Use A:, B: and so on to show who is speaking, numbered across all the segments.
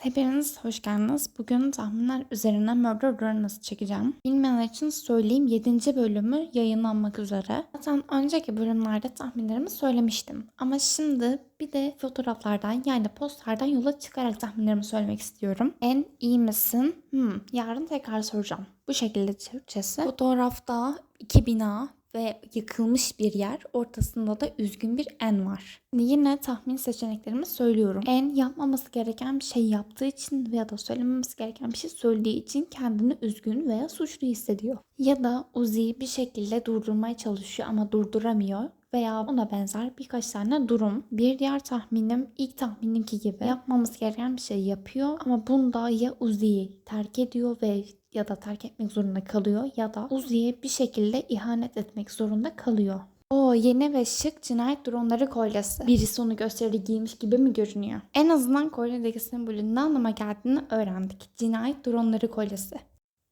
A: Hepiniz hoş geldiniz. Bugün tahminler üzerine Murder Runners çekeceğim. Bilmeyenler için söyleyeyim 7. bölümü yayınlanmak üzere. Zaten önceki bölümlerde tahminlerimi söylemiştim. Ama şimdi bir de fotoğraflardan yani postlardan yola çıkarak tahminlerimi söylemek istiyorum. En iyi misin? Hmm, yarın tekrar soracağım. Bu şekilde Türkçesi. Fotoğrafta iki bina ve yıkılmış bir yer. Ortasında da üzgün bir en var. Yine tahmin seçeneklerimi söylüyorum. En yapmaması gereken bir şey yaptığı için veya da söylememesi gereken bir şey söylediği için kendini üzgün veya suçlu hissediyor. Ya da Uzi'yi bir şekilde durdurmaya çalışıyor ama durduramıyor veya ona benzer birkaç tane durum. Bir diğer tahminim ilk tahminimki gibi yapmaması gereken bir şey yapıyor ama bunda ya Uzi'yi terk ediyor ve ya da terk etmek zorunda kalıyor ya da Uzi'ye bir şekilde ihanet etmek zorunda kalıyor. O yeni ve şık cinayet dronları kolyesi. Birisi onu gösteride giymiş gibi mi görünüyor? En azından kolyedeki sembolün ne anlama geldiğini öğrendik. Cinayet dronları kolyesi.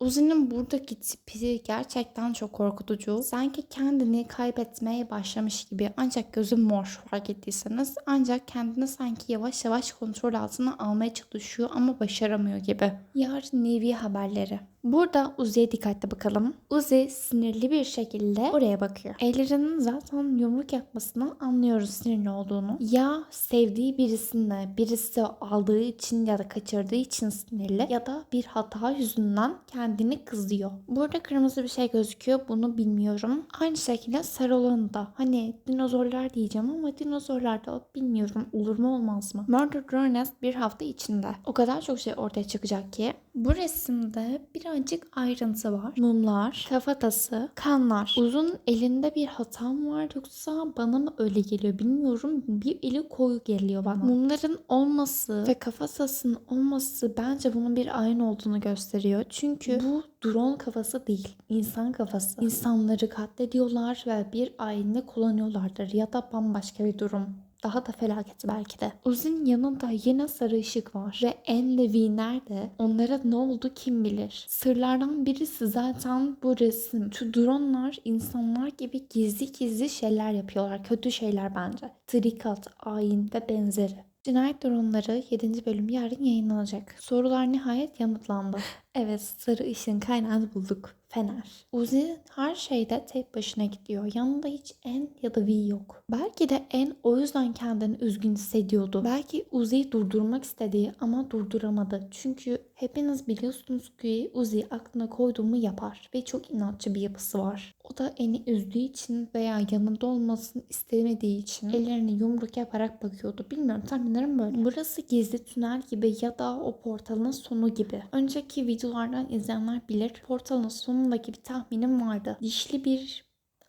A: Uzi'nin buradaki tipi gerçekten çok korkutucu. Sanki kendini kaybetmeye başlamış gibi ancak gözü mor fark ettiyseniz. Ancak kendini sanki yavaş yavaş kontrol altına almaya çalışıyor ama başaramıyor gibi. Yarın Nevi haberleri. Burada Uzi'ye dikkatli bakalım. Uzi sinirli bir şekilde oraya bakıyor. Ellerinin zaten yumruk yapmasını anlıyoruz sinirli olduğunu. Ya sevdiği birisini birisi aldığı için ya da kaçırdığı için sinirli ya da bir hata yüzünden kendini kızıyor. Burada kırmızı bir şey gözüküyor bunu bilmiyorum. Aynı şekilde sarı olanı da. Hani dinozorlar diyeceğim ama dinozorlar da bilmiyorum olur mu olmaz mı? Murder Drones bir hafta içinde. O kadar çok şey ortaya çıkacak ki. Bu resimde birazcık ayrıntı var. Mumlar, kafatası, kanlar. Uzun elinde bir hatam var yoksa bana mı öyle geliyor bilmiyorum. Bir eli koyu geliyor bana. Mumların olması ve kafatasının olması bence bunun bir ayın olduğunu gösteriyor. Çünkü bu drone kafası değil, insan kafası. İnsanları katlediyorlar ve bir ayinde kullanıyorlardır ya da bambaşka bir durum. Daha da felaketi belki de. Uzun yanında yine sarı ışık var. Ve en Levi nerede? Onlara ne oldu kim bilir. Sırlardan birisi zaten bu resim. Şu dronlar insanlar gibi gizli gizli şeyler yapıyorlar. Kötü şeyler bence. Trikat, ayin ve benzeri. Cinayet Dronları 7. bölüm yarın yayınlanacak. Sorular nihayet yanıtlandı. Evet, sarı ışığın kaynağını bulduk. Fener. Uzi her şeyde tek başına gidiyor. Yanında hiç En ya da V yok. Belki de En o yüzden kendini üzgün hissediyordu. Belki Uzi'yi durdurmak istedi ama durduramadı. Çünkü hepiniz biliyorsunuz ki Uzi aklına koyduğumu yapar ve çok inatçı bir yapısı var. O da En'i üzdüğü için veya yanında olmasını istemediği için ellerini yumruk yaparak bakıyordu. Bilmiyorum tahminlerim böyle. Burası gizli tünel gibi ya da o portalın sonu gibi. Önceki videolardan izleyenler bilir. Portalın sonundaki bir tahminim vardı. Dişli bir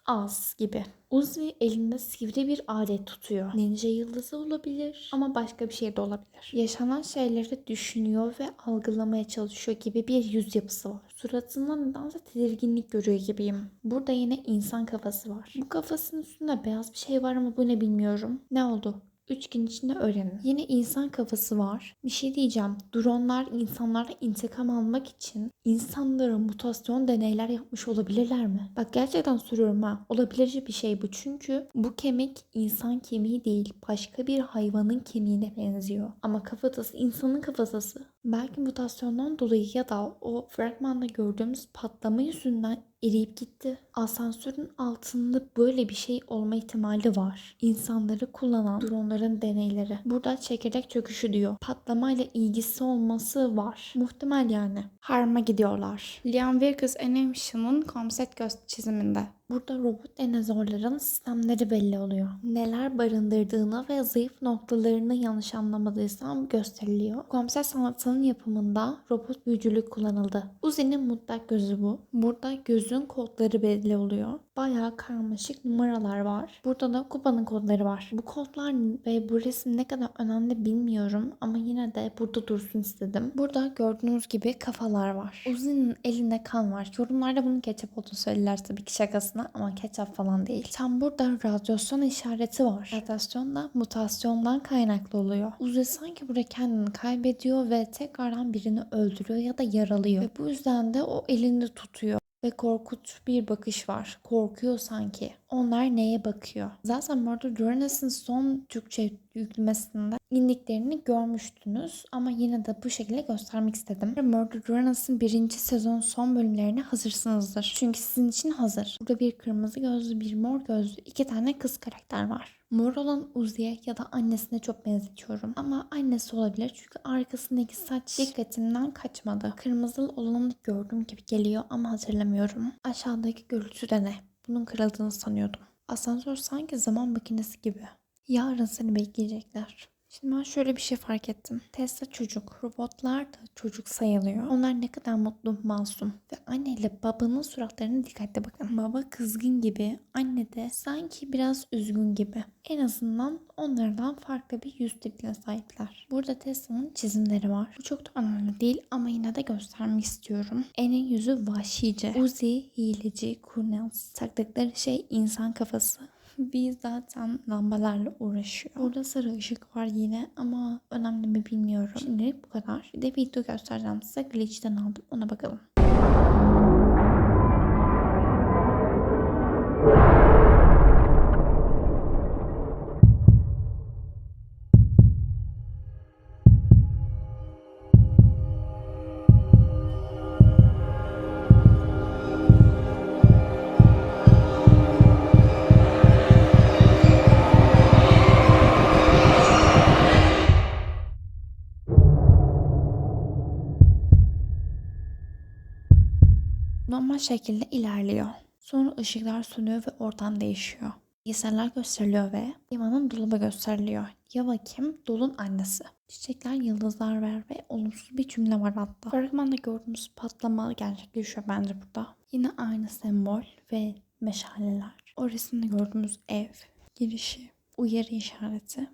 A: ağız gibi. Uzi elinde sivri bir alet tutuyor. Ninja yıldızı olabilir ama başka bir şey de olabilir. Yaşanan şeyleri düşünüyor ve algılamaya çalışıyor gibi bir yüz yapısı var. Suratında nedense tedirginlik görüyor gibiyim. Burada yine insan kafası var. Bu kafasının üstünde beyaz bir şey var ama bu ne bilmiyorum. Ne oldu? 3 gün içinde öğrenin. Yine insan kafası var. Bir şey diyeceğim. Dronlar insanlara intikam almak için insanlara mutasyon deneyler yapmış olabilirler mi? Bak gerçekten soruyorum ha. Olabilir bir şey bu. Çünkü bu kemik insan kemiği değil. Başka bir hayvanın kemiğine benziyor. Ama kafatası insanın kafatası. Belki mutasyondan dolayı ya da o fragmanda gördüğümüz patlama yüzünden eriyip gitti. Asansörün altında böyle bir şey olma ihtimali var. İnsanları kullanan dronların deneyleri. Burada çekirdek çöküşü diyor. Patlamayla ilgisi olması var. Muhtemel yani. Harm'a gidiyorlar. Liam Wilkes Animation'ın konsept göz çiziminde. Burada robot dinozorların sistemleri belli oluyor. Neler barındırdığını ve zayıf noktalarını yanlış anlamadıysam gösteriliyor. Komiser sanatının yapımında robot büyücülük kullanıldı. Uzi'nin mutlak gözü bu. Burada gözün kodları belli oluyor. Bayağı karmaşık numaralar var. Burada da Kuba'nın kodları var. Bu kodlar ve bu resim ne kadar önemli bilmiyorum ama yine de burada dursun istedim. Burada gördüğünüz gibi kafalar var. Uzi'nin elinde kan var. Yorumlarda bunun ketçap olduğunu söylediler tabii ki şakasına ama ketçap falan değil. Tam burada radyasyon işareti var. Radyasyon da mutasyondan kaynaklı oluyor. Uzi sanki burada kendini kaybediyor ve tekrardan birini öldürüyor ya da yaralıyor. Ve bu yüzden de o elini tutuyor ve korkut bir bakış var. Korkuyor sanki. Onlar neye bakıyor? Zaten Murder Journals'ın son Türkçe yüklemesinde indiklerini görmüştünüz ama yine de bu şekilde göstermek istedim. Murder Runners'ın birinci sezon son bölümlerine hazırsınızdır. Çünkü sizin için hazır. Burada bir kırmızı gözlü, bir mor gözlü, iki tane kız karakter var. Mor olan Uzi'ye ya da annesine çok benzetiyorum. Ama annesi olabilir çünkü arkasındaki saç dikkatimden kaçmadı. Kırmızılı olanı gördüğüm gibi geliyor ama hatırlamıyorum. Aşağıdaki gürültü de ne? Bunun kırıldığını sanıyordum. Asansör sanki zaman makinesi gibi. Yarın seni bekleyecekler. Şimdi ben şöyle bir şey fark ettim. Tesla çocuk, robotlar da çocuk sayılıyor. Onlar ne kadar mutlu, masum. Ve anne ile babanın suratlarına dikkatli bakın. Baba kızgın gibi, anne de sanki biraz üzgün gibi. En azından onlardan farklı bir yüz tipine sahipler. Burada Tesla'nın çizimleri var. Bu çok da önemli değil ama yine de göstermek istiyorum. En'in yüzü vahşice. Uzi hileci, kurnaz. Taktıkları şey insan kafası. Biz zaten lambalarla uğraşıyor. Burada sarı ışık var yine ama önemli mi bilmiyorum. Şimdi bu kadar. Bir de video göstereceğim size. Glitch'ten aldım. Ona bakalım. Normal şekilde ilerliyor. Sonra ışıklar sönüyor ve ortam değişiyor. Bilgisayarlar gösteriliyor ve Yaman'ın dolabı gösteriliyor. Yava kim? Dolun annesi. Çiçekler, yıldızlar var ve olumsuz bir cümle var hatta. Fragmanda gördüğümüz patlama gerçekleşiyor bence burada. Yine aynı sembol ve meşaleler. O resimde gördüğümüz ev, girişi, uyarı işareti.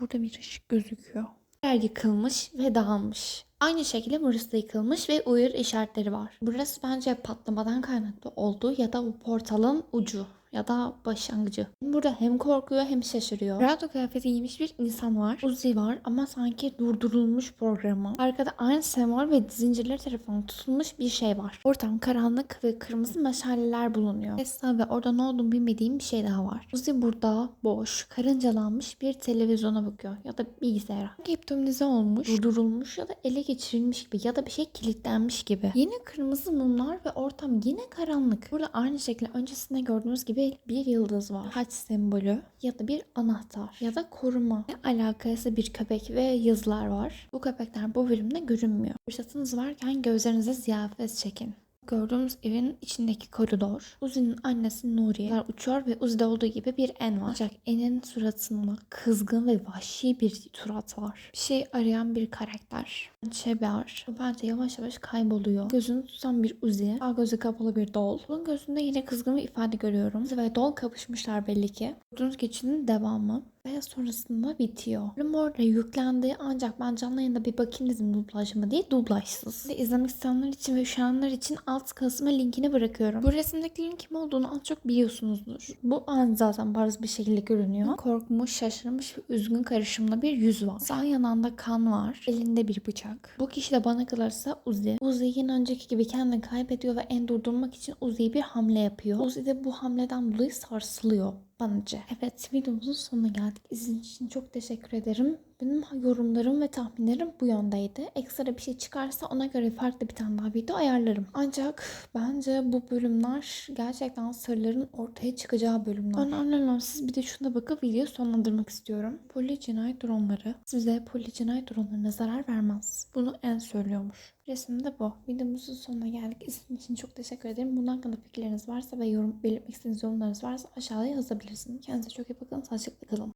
A: Burada bir ışık gözüküyor. Yer yıkılmış ve dağılmış. Aynı şekilde burası da yıkılmış ve uyarı işaretleri var. Burası bence patlamadan kaynaklı oldu ya da bu portalın ucu ya da başlangıcı. Burada hem korkuyor hem şaşırıyor. Radyo kıyafeti giymiş bir insan var. Uzi var ama sanki durdurulmuş programı. Arkada aynı sembol ve zincirler tarafından tutulmuş bir şey var. Ortam karanlık ve kırmızı meşaleler bulunuyor. Tesla ve orada ne olduğunu bilmediğim bir şey daha var. Uzi burada boş, karıncalanmış bir televizyona bakıyor ya da bilgisayara. Hipnotize olmuş, durdurulmuş ya da ele geçirilmiş gibi ya da bir şey kilitlenmiş gibi. Yine kırmızı mumlar ve ortam yine karanlık. Burada aynı şekilde öncesinde gördüğünüz gibi bir yıldız var. Haç sembolü ya da bir anahtar ya da koruma. Ne alakası bir köpek ve yazılar var. Bu köpekler bu bölümde görünmüyor. Fırsatınız varken gözlerinize ziyafet çekin. Gördüğümüz evin içindeki koridor. Uzi'nin annesi Nuriye uçuyor ve Uzi'de olduğu gibi bir En var. Ancak En'in suratında kızgın ve vahşi bir surat var. Bir şey arayan bir karakter. Şeber. Bence yavaş yavaş kayboluyor. Gözünü tutan bir Uzi. Sağ gözü kapalı bir Dol. Bunun gözünde yine kızgın bir ifade görüyorum. Uzi ve Dol kapışmışlar belli ki. Gördüğünüz geçinin devamı ve sonrasında bitiyor. Bölüm orada yüklendi ancak ben canlı yayında bir bakayım dedim dublaj mı diye dublajsız. İzlemek isteyenler için ve üşenenler için alt kısma linkini bırakıyorum. Bu resimdekilerin kim olduğunu az çok biliyorsunuzdur. Bu an zaten bariz bir şekilde görünüyor. Korkmuş, şaşırmış ve üzgün karışımda bir yüz var. Sağ yanında kan var. Elinde bir bıçak. Bu kişi de bana kalırsa Uzi. Uzi yine önceki gibi kendini kaybediyor ve en durdurmak için Uzi'ye bir hamle yapıyor. Uzi de bu hamleden dolayı sarsılıyor bence. Evet videomuzun sonuna geldik. İzlediğiniz için çok teşekkür ederim. Benim yorumlarım ve tahminlerim bu yöndeydi. Ekstra bir şey çıkarsa ona göre farklı bir tane daha video ayarlarım. Ancak bence bu bölümler gerçekten sırların ortaya çıkacağı bölümler. Önemli olan siz bir de şuna bakıp videoyu sonlandırmak istiyorum. Poli cinayet dronları size poli cinayet dronlarına zarar vermez. Bunu en söylüyormuş. Resimde bu. Videomuzun sonuna geldik. İzlediğiniz için çok teşekkür ederim. Bunun hakkında fikirleriniz varsa ve yorum belirtmek istediğiniz yorumlarınız varsa aşağıya yazabilirsiniz. Kendinize çok iyi bakın. Sağlıcakla kalın.